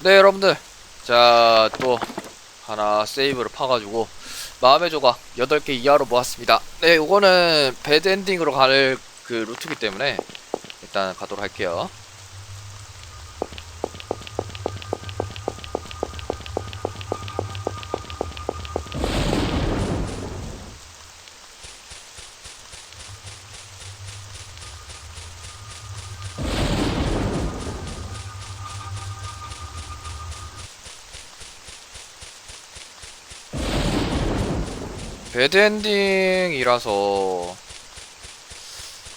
네 여러분들. 자 또 하나 세이브를 파가지고 마음의 조각 8개 이하로 모았습니다. 네 요거는 배드 엔딩으로 갈 그 루트기 때문에 일단 가도록 할게요 배드엔딩이라서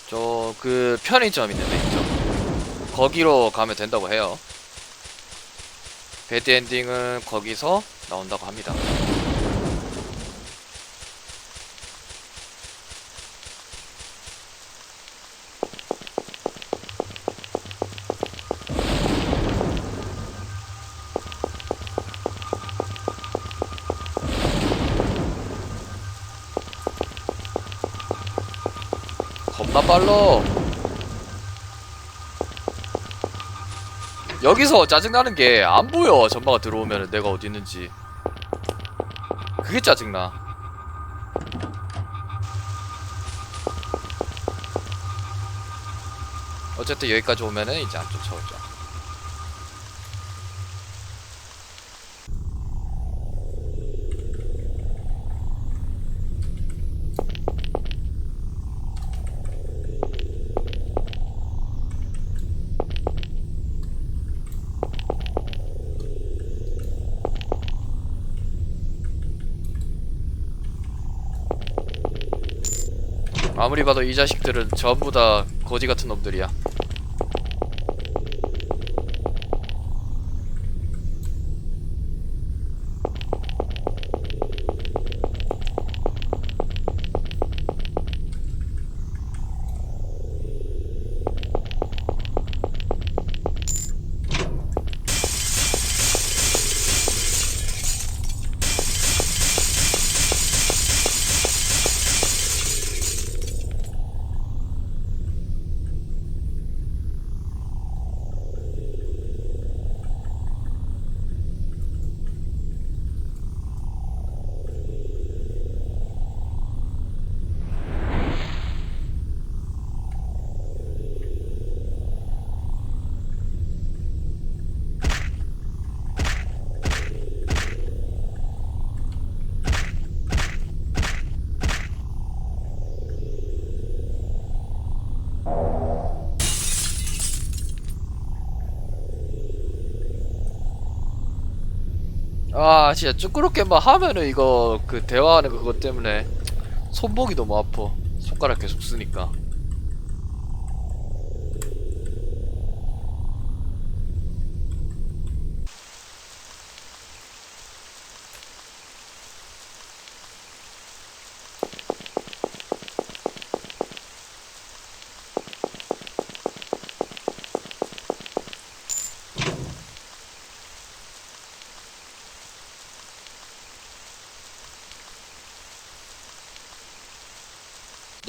저 그 편의점 있는 데 있죠 거기로 가면 된다고 해요. 배드엔딩은 거기서 나온다고 합니다 겁나 빨라. 여기서 짜증나는 게 안 보여. 전마가 들어오면 내가 어디 있는지. 그게 짜증나. 어쨌든 여기까지 오면은 이제 안 쫓아오죠 아무리 봐도 이 자식들은 전부 다 거지 같은 놈들이야 아 진짜 쭈꾸럽게 막 하면은 이거 그 대화하는 그것 때문에 손목이 너무 아파. 손가락 계속 쓰니까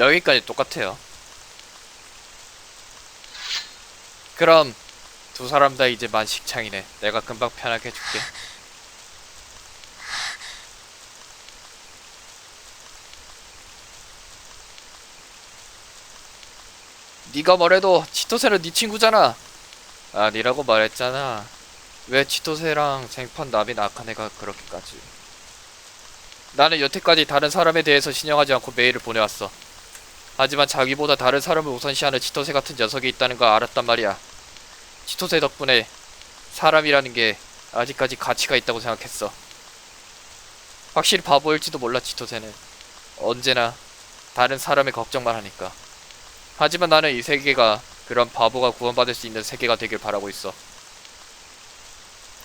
여기까지 똑같아요. 그럼 두 사람 다 이제 만식창이네. 내가 금방 편하게 해줄게. 네가 뭐래도 치토세는 네 친구잖아. 아 니라고 말했잖아. 왜 치토세랑 생판 남이 낙한 애가 그렇게까지? 나는 여태까지 다른 사람에 대해서 신용하지 않고 메일을 보내왔어 하지만 자기보다 다른 사람을 우선시하는 치토세 같은 녀석이 있다는 걸 알았단 말이야. 치토세 덕분에 사람이라는 게 아직까지 가치가 있다고 생각했어. 확실히 바보일지도 몰라 치토세는. 언제나 다른 사람의 걱정만 하니까. 하지만 나는 이 세계가 그런 바보가 구원받을 수 있는 세계가 되길 바라고 있어.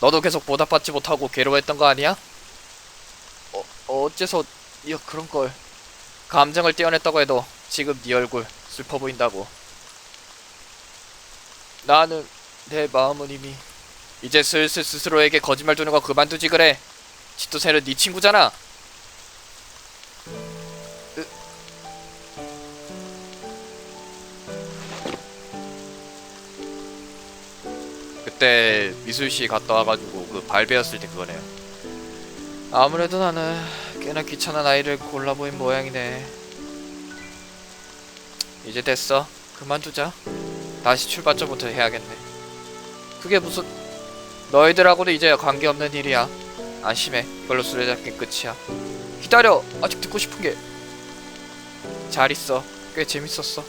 너도 계속 보답받지 못하고 괴로워했던 거 아니야? 어, 어째서 네가 그런 걸 감정을 떼어냈다고 해도 지금 네 얼굴 슬퍼 보인다고. 나는 내 마음은 이미 이제 슬슬 스스로에게 거짓말 두는 거 그만두지 그래. 치토세는 네 친구잖아. 으. 그 그때 미술시 갔다 와가지고 그 발배였을 때 그거네요. 아무래도 나는 꽤나 귀찮은 아이를 골라 보인 모양이네. 이제 됐어. 그만두자. 다시 출발점부터 해야겠네. 그게 무슨 너희들하고도 이제 관계없는 일이야. 안심해. 이걸로 수레잡기 끝이야. 기다려. 아직 듣고 싶은 게. 잘 있어. 꽤 재밌었어.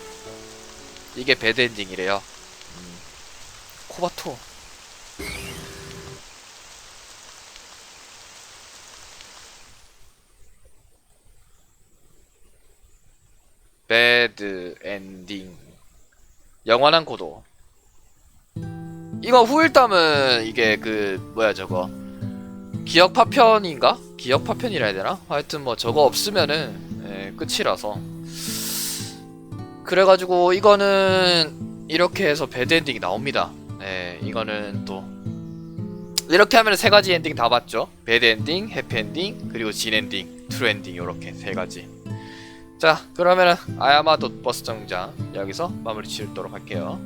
이게 배드 엔딩이래요. 음. 코바토. 배드 엔딩. 영원한 고도. 이거 후일담은 이게 그 뭐야 저거 기억 파편인가? 기억 파편이라 해야 되나? 하여튼 뭐 저거 없으면은 예, 끝이라서 그래가지고 이거는 이렇게 해서 배드 엔딩이 나옵니다. 예, 이거는 또 이렇게 하면 세 가지 엔딩 다 봤죠. 배드 엔딩, 해피 엔딩, 그리고 진 엔딩, 트루 엔딩 이렇게 세 가지. 자, 그러면은 아야마도 버스 정장 여기서 마무리 지도록 할게요.